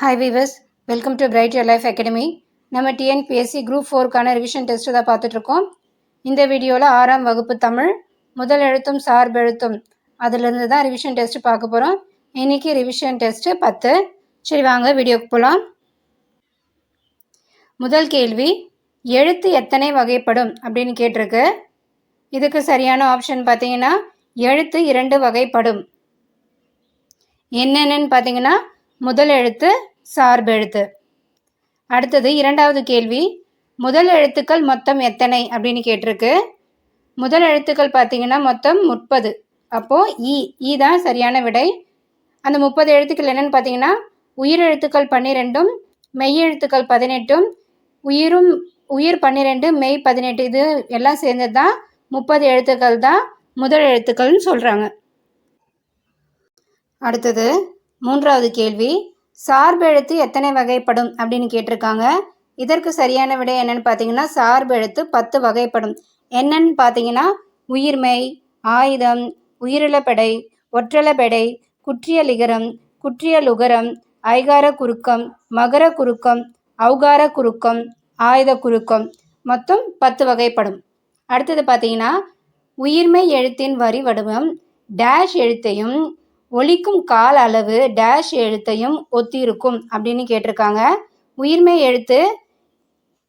Hi viewers welcome to bright your life academy நம்ம TNPSC group ஃபோருக்கான revision test தான் பார்த்துட்ருக்கோம் இந்த வீடியோவில் ஆறாம் வகுப்பு தமிழ் முதல் எழுத்தும் சார்பெழுத்தும் அதிலிருந்து தான் ரிவிஷன் டெஸ்ட்டு பார்க்க போகிறோம் இன்றைக்கி ரிவிஷன் டெஸ்ட்டு பத்து. சரி வாங்க வீடியோக்கு போகலாம் முதல் கேள்வி எழுத்து எத்தனை வகைப்படும் அப்படின்னு கேட்டிருக்கு. இதுக்கு சரியான ஆப்ஷன் பார்த்தீங்கன்னா எழுத்து இரண்டு வகைப்படும். என்னென்னு பார்த்தீங்கன்னா முதல் எழுத்து சார்பெழுத்து அடுத்தது இரண்டாவது கேள்வி முதல் எழுத்துக்கள் மொத்தம் எத்தனை அப்படின்னு கேட்டிருக்கு. முதல் எழுத்துக்கள் பார்த்தீங்கன்னா மொத்தம் முப்பது. அப்போது இ இ தான் சரியான விடை. அந்த முப்பது எழுத்துக்கள் என்னென்னு பார்த்தீங்கன்னா உயிரெழுத்துக்கள் பன்னிரெண்டும் மெய் எழுத்துக்கள் பதினெட்டும் உயிரும் உயிர் பன்னிரெண்டு மெய் பதினெட்டு இது எல்லாம் சேர்ந்தது தான் முப்பது எழுத்துக்கள் தான் முதல் எழுத்துக்கள்னு சொல்கிறாங்க அடுத்தது மூன்றாவது கேள்வி சார்பெழுத்து எத்தனை வகைப்படும் அப்படின்னு கேட்டிருக்காங்க. இதற்கு சரியான விடை என்னன்னு பார்த்தீங்கன்னா சார்பெழுத்து பத்து வகைப்படும். என்னன்னு பார்த்தீங்கன்னா உயிர்மெய் ஆயுதம் உயிரிழப்படை ஒற்றளப்பெடை குற்றியலிகரம் குற்றியலுகரம் ஐகார குறுக்கம் மகர குறுக்கம் அவுகார குறுக்கம் ஆயுத குறுக்கம். மொத்தம் பத்து வகைப்படும். அடுத்தது பார்த்தீங்கன்னா உயிர்மை எழுத்தின் வரி வடிவம் டேஷ் எழுத்தையும் ஒலிக்கும் கால அளவு டேஷ் எழுத்தையும் ஒத்திருக்கும் அப்படின்னு கேட்டிருக்காங்க. உயிர்மை எழுத்து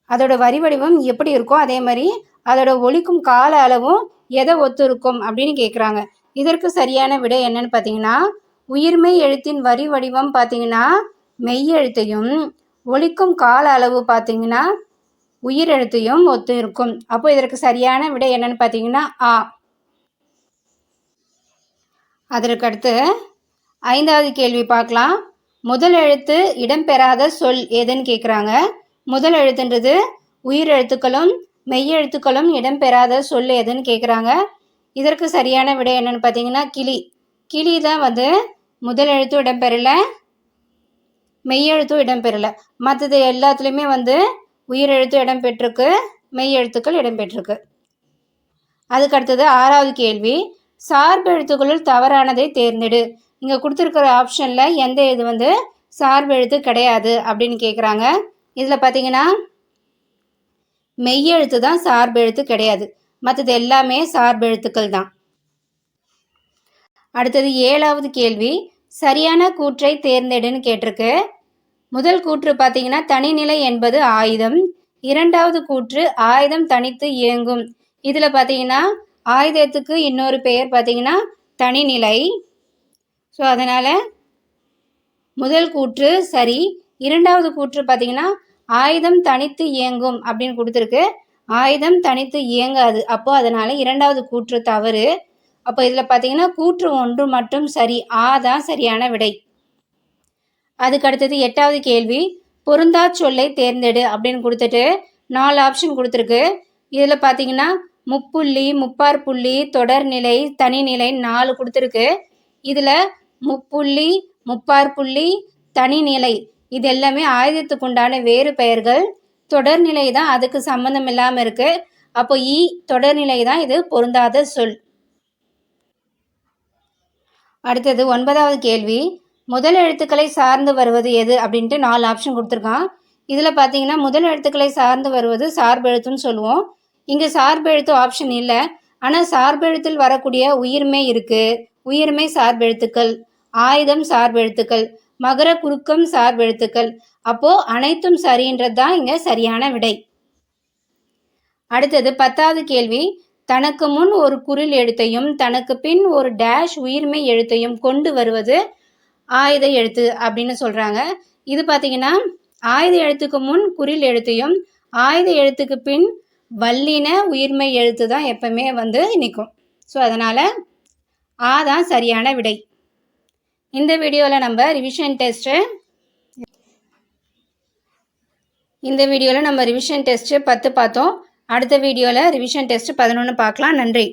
அதோட வரி வடிவம் எப்படி இருக்கும் அதே மாதிரி அதோட ஒலிக்கும் கால அளவும் எதை ஒத்து இருக்கும் அப்படின்னு கேட்குறாங்க. இதற்கு சரியான விடை என்னன்னு பார்த்தீங்கன்னா உயிர்மை எழுத்தின் வரி வடிவம் பார்த்தீங்கன்னா மெய் எழுத்தையும் ஒலிக்கும் கால அளவு பார்த்தீங்கன்னா உயிரெழுத்தையும் ஒத்து இருக்கும் அப்போ இதற்கு சரியான விடை என்னன்னு பார்த்தீங்கன்னா ஆ. அதற்கு அடுத்து ஐந்தாவது கேள்வி பார்க்கலாம். முதல் எழுத்து இடம்பெறாத சொல் எதுன்னு கேட்குறாங்க முதல் எழுத்துன்றது உயிர் எழுத்துக்களும் மெய்யெழுத்துக்களும் இடம்பெறாத சொல் எதுன்னு கேட்குறாங்க இதற்கு சரியான விடை என்னென்னு பார்த்தீங்கன்னா கிளி. கிளி தான் வந்து முதல் எழுத்தும் இடம்பெறல மெய்யெழுத்தும் இடம்பெறல. மற்றது எல்லாத்துலேயுமே வந்து உயிர் எழுத்து இடம்பெற்றிருக்கு மெய்யெழுத்துக்கள் இடம்பெற்றிருக்கு. அதுக்கு அடுத்தது ஆறாவது கேள்வி. சார்பெழுத்துக்களுள் தவறானதை தேர்ந்தெடு. இங்கே கொடுத்துருக்கிற ஆப்ஷனில் எந்த இது வந்து சார்பு எழுத்து கிடையாது அப்படின்னு கேட்குறாங்க இதில் பார்த்தீங்கன்னா மெய்யெழுத்து தான் சார்பு எழுத்து கிடையாது. மற்றது எல்லாமே சார்பெழுத்துக்கள் தான். அடுத்தது ஏழாவது கேள்வி. சரியான கூற்றை தேர்ந்தெடுன்னு கேட்டிருக்கு. முதல் கூற்று பார்த்தீங்கன்னா தனிநிலை என்பது ஆயுதம். இரண்டாவது கூற்று ஆயுதம் தனித்து இயங்கும். இதில் பார்த்தீங்கன்னா ஆயுதத்துக்கு இன்னொரு பெயர் பார்த்தீங்கன்னா தனிநிலை. ஸோ அதனால் முதல் கூற்று சரி. இரண்டாவது கூற்று பார்த்தீங்கன்னா ஆயுதம் தனித்து இயங்கும் அப்படின்னு கொடுத்துருக்கு. ஆயுதம் தனித்து இயங்காது. அப்போது அதனால் இரண்டாவது கூற்று தவறு. அப்போ இதில் பார்த்தீங்கன்னா கூற்று ஒன்று மட்டும் சரி. ஆ தான் சரியான விடை. அதுக்கு அடுத்தது எட்டாவது கேள்வி. பொருந்தா சொல்லை தேர்ந்தெடு அப்படின்னு கொடுத்துட்டு நாலு ஆப்ஷன் கொடுத்துருக்கு. இதில் பார்த்தீங்கன்னா முப்புள்ளி முப்பார் புள்ளி தொடர்நிலை தனிநிலை நாலு கொடுத்துருக்கு. இதில் முப்புள்ளி முப்பார் புள்ளி தனிநிலை இது எல்லாமே ஆயுதத்துக்கு உண்டான வேறு பெயர்கள். தொடர்நிலை தான் அதுக்கு சம்மந்தம் இல்லாமல் இருக்குது அப்போ இ தொடர்நிலை தான் இது பொருந்தாத சொல். அடுத்தது ஒன்பதாவது கேள்வி. முதல் எழுத்துக்களை சார்ந்து வருவது எது அப்படின்ட்டு நாலு ஆப்ஷன் கொடுத்துருக்கான். இதில் பார்த்தீங்கன்னா முதல் எழுத்துக்களை சார்ந்து வருவது சார்பெழுத்துன்னு சொல்லுவோம். இங்கே சார்பெழுத்து ஆப்ஷன் இல்லை. ஆனால் சார்பெழுத்தில் வரக்கூடிய உயிர்மை இருக்குது உயிர்மை சார்பெழுத்துக்கள். ஆயுதம் சார்பெழுத்துக்கள். மகர குறுக்கம் சார்பெழுத்துக்கள். அப்போது அனைத்தும் சரின்றது தான் இங்கே சரியான விடை. அடுத்தது பத்தாவது கேள்வி. தனக்கு முன் ஒரு குரில் எழுத்தையும் தனக்கு பின் ஒரு டேஷ் உயிர்மை எழுத்தையும் கொண்டு வருவது ஆயுத எழுத்து அப்படின்னு சொல்கிறாங்க இது பார்த்தீங்கன்னா ஆயுத எழுத்துக்கு முன் குரில் எழுத்தையும் ஆயுத எழுத்துக்கு பின் வல்லின உயிர்மை எழுத்து தான் எப்பவுமே வந்து நிற்கும் ஸோ அதனால் ஆ தான் சரியான விடை. இந்த வீடியோவில் நம்ம ரிவிஷன் டெஸ்ட்டு இந்த வீடியோவில் நம்ம ரிவிஷன் டெஸ்ட்டு பத்து பார்த்தோம். அடுத்த வீடியோவில் ரிவிஷன் டெஸ்ட்டு பதினொன்று பார்க்கலாம். நன்றி.